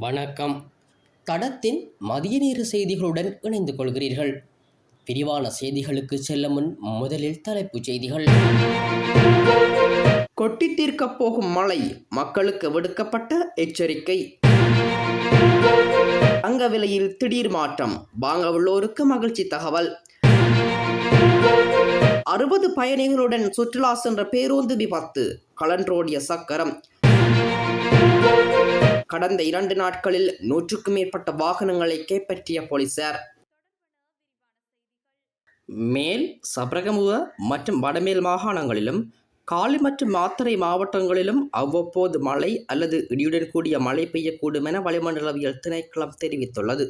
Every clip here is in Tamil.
வணக்கம். தடத்தின் மதிய நேர செய்திகளுடன் இணைந்து கொள்கிறீர்கள். விரிவான செய்திகளுக்கு செல்ல முன் முதலில் தலைப்புச் செய்திகள். கொட்டி தீர்க்கப் போகும் மழை மக்களுக்கு விடுக்கப்பட்ட எச்சரிக்கை. தங்க விலையில் திடீர் மாற்றம் வாங்க உள்ளோருக்கு மகிழ்ச்சி தகவல். அறுபது பயணிகளுடன் சுற்றுலா சென்ற பேருந்து விபத்து கலன்றோடிய சக்கரம். கடந்த இரண்டு நாட்களில் நூற்றுக்கும் மேற்பட்ட வாகனங்களை கைப்பற்றிய போலீசார். மேல் சபரகமுவ மற்றும் வடமேல் மாகாணங்களிலும் காலி மற்றும் மாத்தறை மாவட்டங்களிலும் அவ்வப்போது மழை அல்லது இடியுடன் கூடிய மழை பெய்யக்கூடும் என வளிமண்டலவியல் திணைக்களம் தெரிவித்துள்ளது.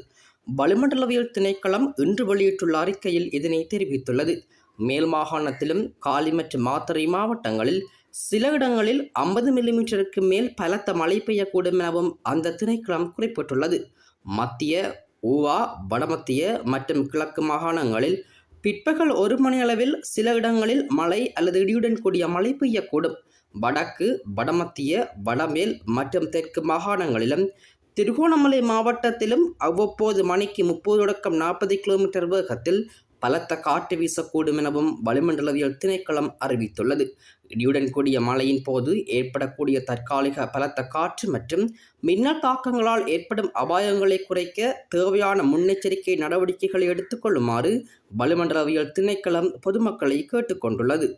வளிமண்டலவியல் திணைக்களம் இன்று வெளியிட்டுள்ள அறிக்கையில் இதனை தெரிவித்துள்ளது. மேல் மாகாணத்திலும் காலி மற்றும் மாத்தறை மாவட்டங்களில் சில இடங்களில் ஐம்பது மில்லிமீட்டருக்கு மேல் பலத்த மழை பெய்யக்கூடும் எனவும் அந்த திணைக்களம் குறிப்பிட்டுள்ளது. மத்திய ஊவா வடமத்திய மற்றும் கிழக்கு மாகாணங்களில் பிற்பகல் ஒரு மணி அளவில் சில இடங்களில் மழை அல்லது இடியுடன் கூடிய மழை பெய்யக்கூடும். வடக்கு வடமத்திய வடமேல் மற்றும் தெற்கு மாகாணங்களிலும் திருகோணமலை மாவட்டத்திலும் அவ்வப்போது மணிக்கு முப்பது தொடக்கம் நாற்பது கிலோமீட்டர் வேகத்தில் பலத்த காற்று வீசக்கூடும் எனவும் வளிமண்டலவியல் திணைக்களம் அறிவித்துள்ளது. இடியுடன் கூடிய மழையின் போது ஏற்படக்கூடிய தற்காலிக பலத்த காற்று மற்றும் மின்னல் தாக்கங்களால் ஏற்படும் அபாயங்களை குறைக்க தேவையான முன்னெச்சரிக்கை நடவடிக்கைகளை எடுத்துக்கொள்ளுமாறு வளிமண்டலவியல் திணைக்களம் பொதுமக்களை கேட்டுக்கொண்டுள்ளது.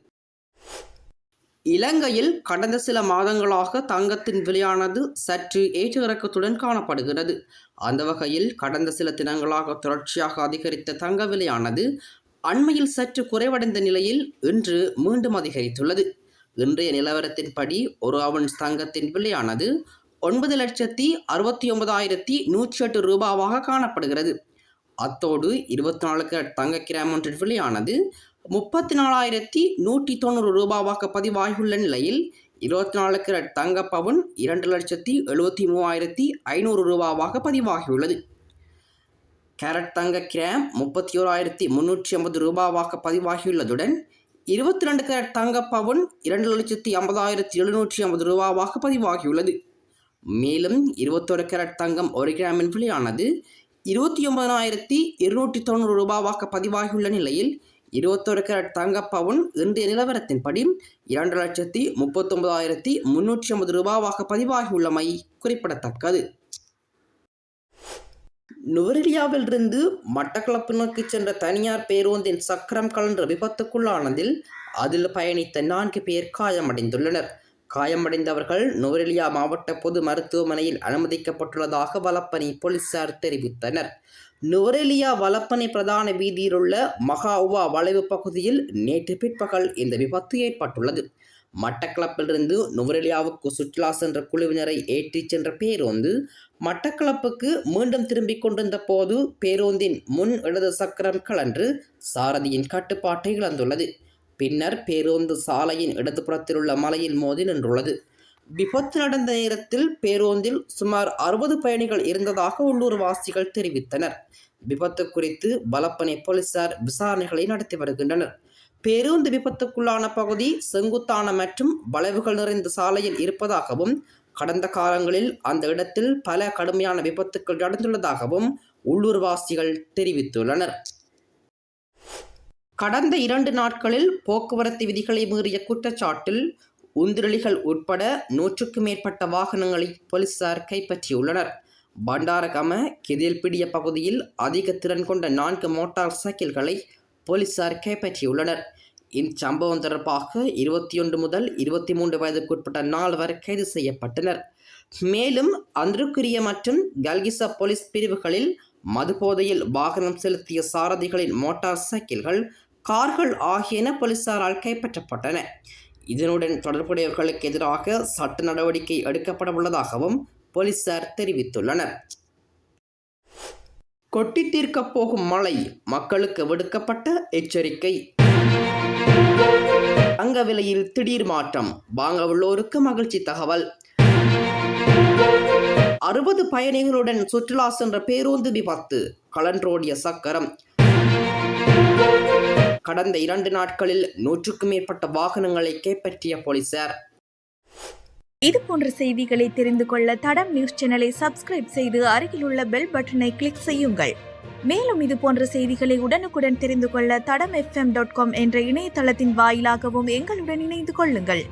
இலங்கையில் கடந்த சில மாதங்களாக தங்கத்தின் விலையானது சற்று ஏற்ற இறக்கத்துடன் காணப்படுகிறது. அந்த வகையில் கடந்த சில தினங்களாக தொடர்ச்சியாக அதிகரித்த தங்க விலையானது அண்மையில் சற்று குறைவடைந்த நிலையில் இன்று மீண்டும் அதிகரித்துள்ளது. இன்றைய நிலவரத்தின்படி ஒரு அவுன்ஸ் தங்கத்தின் விலையானது ஒன்பது லட்சத்தி அறுபத்தி ஒன்பதாயிரத்தி நூற்றி எட்டு ரூபாவாக காணப்படுகிறது. அத்தோடு இருபத்தி நாலு கேரட் தங்க கிராம் ஒன்றின் விலையானது முப்பத்தி நாலாயிரத்தி நூற்றி தொண்ணூறு ரூபாவாக பதிவாகியுள்ள நிலையில் இருபத்தி நாலு கிரட் தங்க பவுன் இரண்டு லட்சத்தி எழுபத்தி மூவாயிரத்தி ஐநூறு ரூபாவாக பதிவாகியுள்ளது கேரட் தங்க கிராம் முப்பத்தி ஓராயிரத்தி முன்னூற்றி ஐம்பது ரூபாவாக பதிவாகியுள்ளதுடன் இருபத்தி ரெண்டு கேரட் தங்க பவுன் இரண்டு லட்சத்தி ஐம்பதாயிரத்தி எழுநூற்றி ஐம்பது ரூபாவாக பதிவாகியுள்ளது மேலும் இருபத்தோரு கேரட் தங்கம் ஒரு கிராமின் விலையானது இருபத்தி ஒன்பதாயிரத்தி இருநூற்றி தொண்ணூறு ரூபாவாக பதிவாகியுள்ள நிலையில் இருபத்தொரு கேரட் தங்க இன்றைய நிலவரத்தின்படி இரண்டு லட்சத்தி முப்பத்தொன்பதாயிரத்தி முன்னூற்றி ஐம்பது ரூபாவாக பதிவாகியுள்ளமை குறிப்பிடத்தக்கது. நுவரெலியாவிலிருந்து மட்டக்களப்பு நோக்கி சென்ற தனியார் பேருந்தின் சக்கரம் கலன்ற விபத்துக்குள்ளானதில் அதில் பயணித்த நான்கு பேர் காயமடைந்துள்ளனர். காயமடைந்தவர்கள் நுவரெலியா மாவட்ட பொது மருத்துவமனையில் அனுமதிக்கப்பட்டுள்ளதாக வலப்பணி போலீசார் தெரிவித்தனர். நுவரெலியா வலப்பனை பிரதான வீதியிலுள்ள மகாவா வளைவு பகுதியில் நேற்று பிற்பகல் இந்த விபத்து ஏற்பட்டுள்ளது. மட்டக்களப்பிலிருந்து நுவரெலியாவுக்கு சுற்றுலா சென்ற குழுவினரை ஏற்றிச் சென்ற பேருந்து மட்டக்களப்புக்கு மீண்டும் திரும்பிக் கொண்டிருந்த போது பேருந்தின் முன் இடது சக்கரம் கலன்று சாரதியின் கட்டுப்பாட்டை இழந்துள்ளது. பின்னர் பேருந்து சாலையின் இடதுபுறத்தில் உள்ள மலையில் மோதி நின்றுள்ளது. விபத்து நடந்த நேரத்தில் பேருந்தில் சுமார் அறுபது பயணிகள் இருந்ததாக உள்ளூர்வாசிகள் தெரிவித்தனர். விபத்து குறித்து பலப்பனை போலீசார் விசாரணைகளை நடத்தி வருகின்றனர். பேருந்து விபத்துக்குள்ளான பகுதி செங்குத்தான மற்றும் வளைவுகள் நிறைந்த சாலையில் இருப்பதாகவும் கடந்த காலங்களில் அந்த இடத்தில் பல கடுமையான விபத்துக்கள் நடந்துள்ளதாகவும் உள்ளூர்வாசிகள் தெரிவித்துள்ளனர். கடந்த இரண்டு நாட்களில் போக்குவரத்து விதிகளை மீறிய குற்றச்சாட்டில் உந்திரளிகள் உட்பட நூற்றுக்கும் மேற்பட்ட வாகனங்களை போலீசார் கைப்பற்றியுள்ளனர். பண்டாரகம கெதில்பிடிய பகுதியில் அதிக திறன் கொண்ட நான்கு மோட்டார் சைக்கிள்களை போலீசார் கைப்பற்றியுள்ளனர். இச்சம்பவம் தொடர்பாக இருபத்தி ஒன்று முதல் இருபத்தி மூன்று வயதுக்குட்பட்ட நால்வர் கைது செய்யப்பட்டனர். மேலும் அன்றுக்குரிய மற்றும் கல்கிசா போலீஸ் பிரிவுகளில் மதுபோதையில் வாகனம் செலுத்திய சாரதிகளின் மோட்டார் சைக்கிள்கள் கார்கள் ஆகியன போலீசாரால் கைப்பற்றப்பட்டன. இதனுடன் தொடர்புடையவர்களுக்கு எதிராக சட்ட நடவடிக்கை எடுக்கப்பட உள்ளதாகவும் போலீசார் தெரிவித்துள்ளனர். கொட்டி தீர்க்கப் போகும் மழை மக்களுக்கு விடுக்கப்பட்ட எச்சரிக்கை. தங்க விலையில் திடீர் மாற்றம். வாங்க உள்ளோருக்கு மகிழ்ச்சி தகவல். அறுபது பயணிகளுடன் சுற்றுலா சென்ற பேருந்து விபத்து. கலன்றோடிய சக்கரம். கடந்த இரண்டு நாட்களில் நூற்றுக்கும் மேற்பட்ட வாகனங்களை கைப்பற்றிய போலீசார். இது போன்ற செய்திகளை தெரிந்து கொள்ள தடம் நியூஸ் சேனலை சப்ஸ்கிரைப் செய்து அருகிலுள்ள பெல் பட்டனை கிளிக் செய்யுங்கள். மேலும் இது போன்ற செய்திகளை உடனுக்குடன் தெரிந்து கொள்ள தடம் எஃப்எம் டாட் காம் என்ற இணையதளத்தின் வாயிலாகவும் எங்களுடன் இணைந்து கொள்ளுங்கள்.